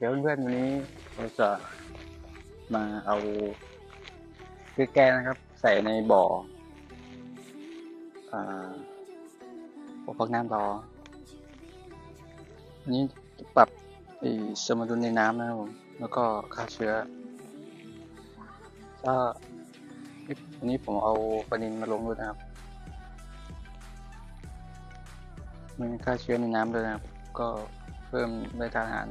เดี๋ยวเพื่อนๆวันนี้เราจะมาเอาคือแกนะครับ ใส่ในบ่ออ่าบ่อพักน้ำรออันนี้ปรับอ้สมดุลในน้ำนะครับผมแล้วก็ฆ่าเชื้อก็วันนี้ผมเอาปลานินมาลงด้วยนะครับมีฆ่าเชื้อในน้ำด้วยนะครับ ก็เพิ่มได้ทานอาหาร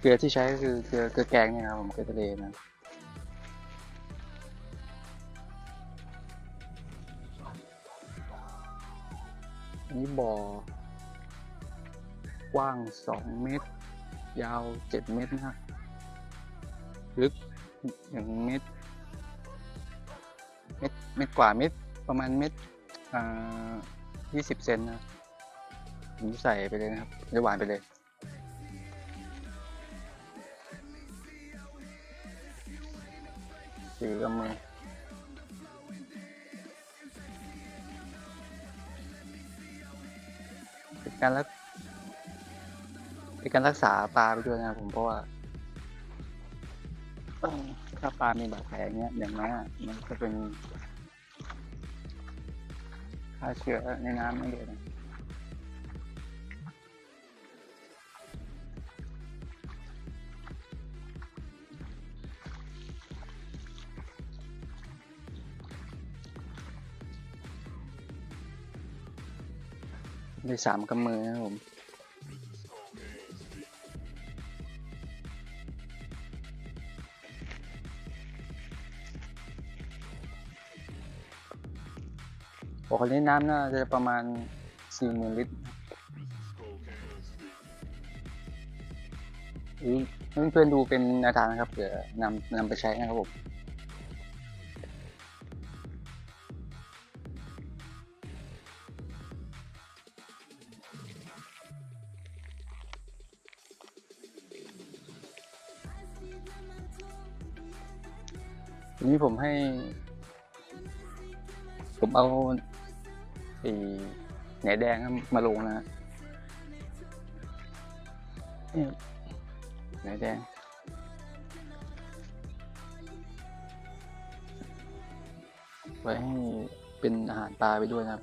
เกลือที่ใช้ก็คือเกลือเกลือแกงเนี่ยนะครับผมเกลือทะเลนะอันนี้บ่อกว้างสองเมตร ยาวเจ็ดเมตรนะครับลึกหนึ่งเมตรเม็ดเม็ดกว่าเม็ดประมาณเม็ดอ่ายี่สิบเซนนะผมใส่ไปเลยนะครับจะหวานไปเลย สี่กำมือเป็นการรักเป็นการรักษาปลาไปด้วยนะครับผมเพราะว่าถ้าปลามีบาดแผลอย่างเงี้ยอย่างน้อยอะมันจะเป็นฆ่าเชื้อในน้ำนั่นเอง นะในสามกำมือนะครับผมปกติน้ำน่าจะประมาณสี่หมื่นลิตรหรือเพื่อนๆดูเป็นแนวทางนะครับเผื่อนำนำไปใช้นะครับผม ทีนี้ผมให้ ผมเอาไอ้แหนแดงมาลงนะฮะนี่แหนแดง ไว้ให้เป็นอาหารปลาไปด้วยนะครับ